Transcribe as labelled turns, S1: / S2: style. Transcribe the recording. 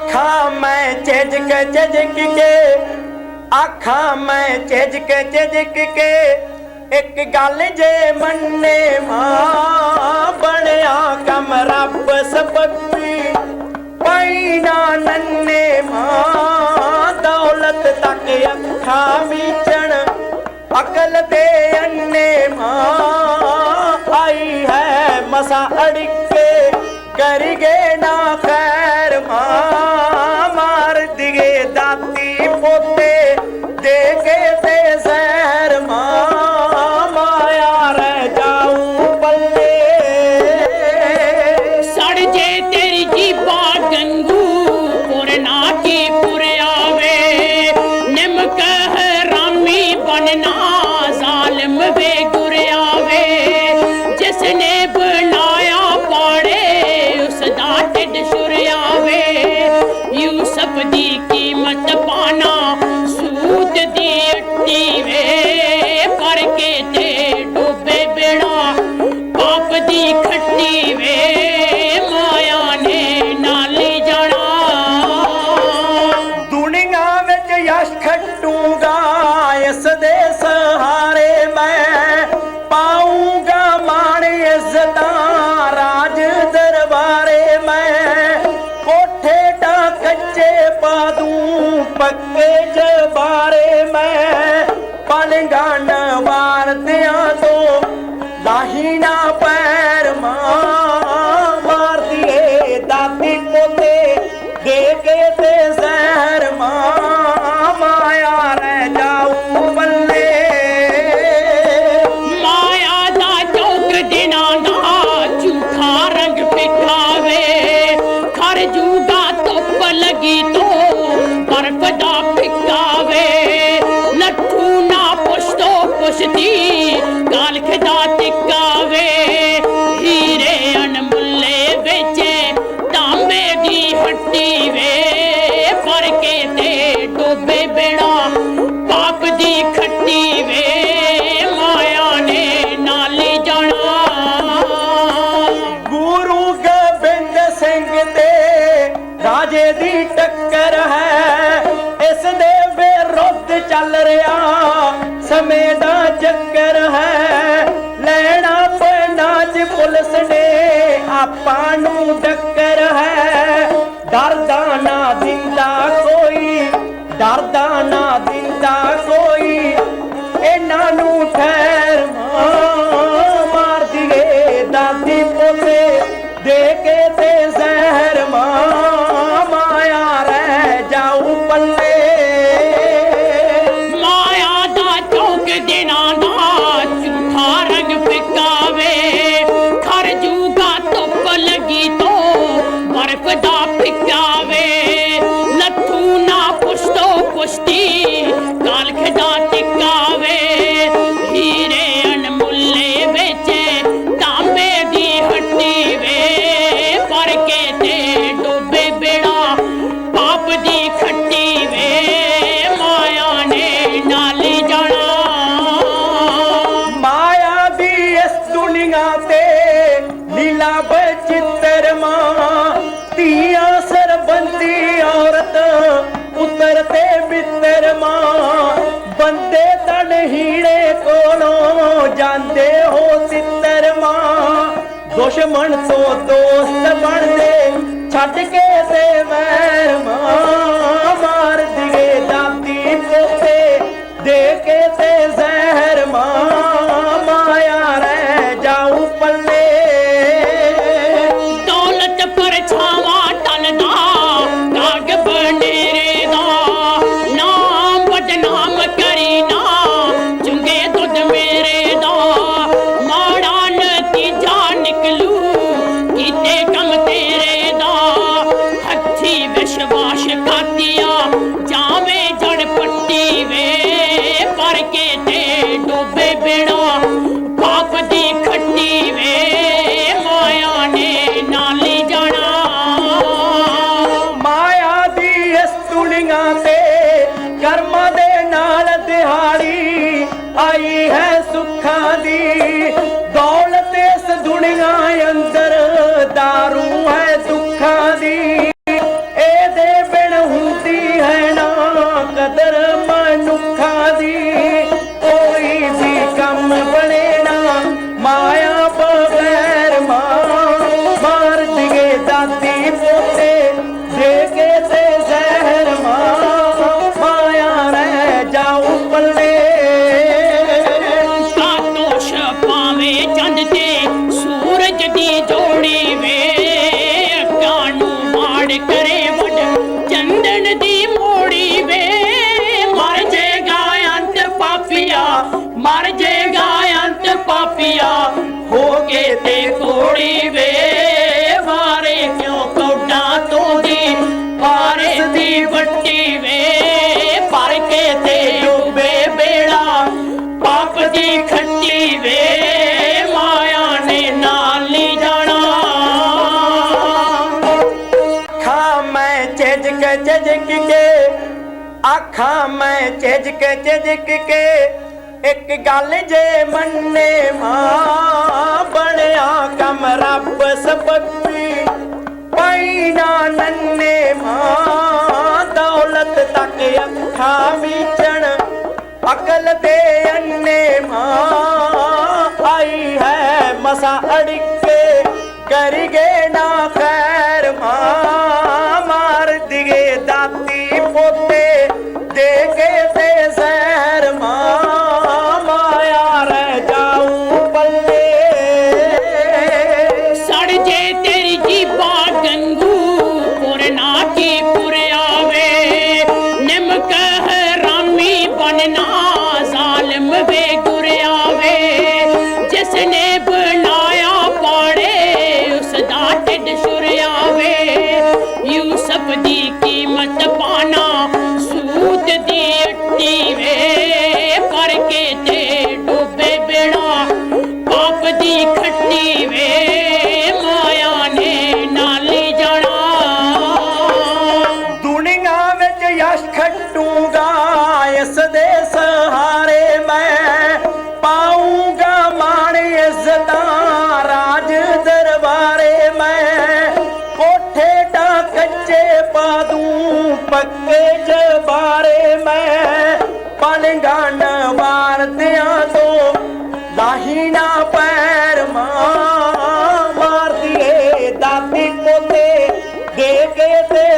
S1: ਅੱਖਾਂ ਮੈਂ ਝਿਜਕ ਝਿਜਕ ਕੇ, ਅੱਖਾਂ ਮੈਂ ਝਿਜਕ ਝਿਜਕ ਕੇ, ਇੱਕ ਗੱਲ ਜੇ ਮੰਨੇ ਮਾਂ ਬਣਿਆ ਕਮ ਰੱਬ ਸਬੱਬੀ ਪੈਣਾ ਨੰਨੇ ਮਾਂ ਦੌਲਤ ਤੱਕ ਅੱਖਾਂ ਮੀਚਣ ਅਕਲ ਦੇ ਅੰਨੇ ਮਾਂ, ਆਈ ਹੈ ਮਸਾ ਅੜਕੇ ਕਰੀਗੇ ਨਾ ਦੂੰ ਪੱਕੇ ਜਬਾਰੇ
S2: ਪੁੱਛਦੀ ਦਾ ਟਿਕਾਵੇ, ਹੀਰੇ ਅਨਮੁੱਲੇ ਵੇਚੇ ਤਾਂਬੇ ਦੀ ਹੱਟੀ ਵੇ, ਪਰ ਕੇ ਤੇ ਡੋਬੇ ਬਿਨਾ ਪਾਪ ਦੀ ਖੱਟੀ ਵੇ, ਮਾਇਆ ਨੇ ਨਾਲੀ ਜਾਣਾ।
S1: ਗੁਰੂ ਗੋਬਿੰਦ ਸਿੰਘ ਤੇ ਰਾਜੇ ਦੀ ਟੱਕਰ ਹੈ, ਇਸ ਦੇ ਵਿਰੁੱਧ ਚੱਲ ਰਿਹਾ, ਸਮੇਂ ਦਾ ਚੱਕਰ ਹੈ। ਲੈਣਾ ਪੈਣਾ ਚ ਪੁਲਿਸ ਨੇ। ਆਪਾਂ ਨੂੰ ਟੱਕਰ ਹੈ। ਡਰਦਾ ਨਾ ਦਿੰਦਾ ਕੋਈ। ਡਰਦਾ ਨਾ ਦਿੰਦਾ ਕੋਈ। ਇਹਨਾਂ ਨੂੰ ਠਹਿ good dinner. ਜਾਂਦੇ ਹੋ ਸਿੱਤਰ ਮਾਂ। ਦੁਸ਼ਮਣ ਤੋਂ ਦੋਸਤ ਬਣਦੇ, ਛੱਡ ਕੇ ਤੇ ਵੈਰ ਮਾਂ। ਮਾਰ ਦਿਏ ਦਾਤੀ ਪੋਤੇ ਦੇ ਕੇ ਤੇ ਜ਼ਹਿਰ ਮਾਂ।
S2: ਕਰਕੇ ਤੇ ਡੋਬੇ ਦੀ ਖੱਟੀ ਨੇ ਨਾਲ ਜਾਣਾ। ਮਾਇਆ ਦੀ ਇਸ ਦੁਨੀਆ ਦੇ ਨਾਲ ਦਿਹਾੜੀ ਆਈ ਹੈ ਸੁੱਖਾਂ ਦੀ। ਦੌਲਤ ਇਸ ਦੁਨੀਆ
S1: ਆਖਾਂ ਮੈਂ ਝਿਜਕ ਝਿਜਕ ਕੇ ਇੱਕ ਗੱਲ ਜੇ ਮੰਨੇ ਮਾਂ ਬਣਿਆ ਕਮ ਰੱਬ ਸਬੱਬੀ ਪੈਣਾ ਨੰਨੇ ਮਾਂ, ਦੌਲਤ ਤੱਕ ਅੱਖਾਂ ਮੀਚਣ। ਅਕਲ ਦੇ ਅੰਨੇ ਮਾਂ, ਆਈ ਹੈ ਮਸਾ ਅੜਕੇ। ਕਰੀਗੇ ਨਾ ਖੈਰ ਮਾਂ, ਮਾਰ ਦਿਗੇ ਦਾਤੀ ਪੋਤੇ। ਦੇ ਕੇ
S2: ਸੂਤ ਦੀ ਅੱਟੀ ਵੇ ਕਰਕੇ ਤੇ ਡੁੱਬੇ ਬੇੜਾ ਪਾਪ ਦੀ ਖੱਟੀ ਵੇ, ਮਾਇਆ ਨੇ ਨਾਲੀ ਜਾਣਾ।
S1: ਦੁਨੀਆ ਵਿੱਚ ਯਸ਼ ਖੱਟੂਗਾ, ਇਸ ਦੇ ਸਹਾਰੇ ਮੈਂ ਪਾਉਂਗਾ ਮਾਣ ਇੱਜ਼ਤਾਂ ਰਾਜ ਦਰਬਾਰੇ ਮੈਂ। ਕੋਠੇ ਡਾ ਕੱਚੇ ਪਾ ਦੂੰ, ਪੱਕੇ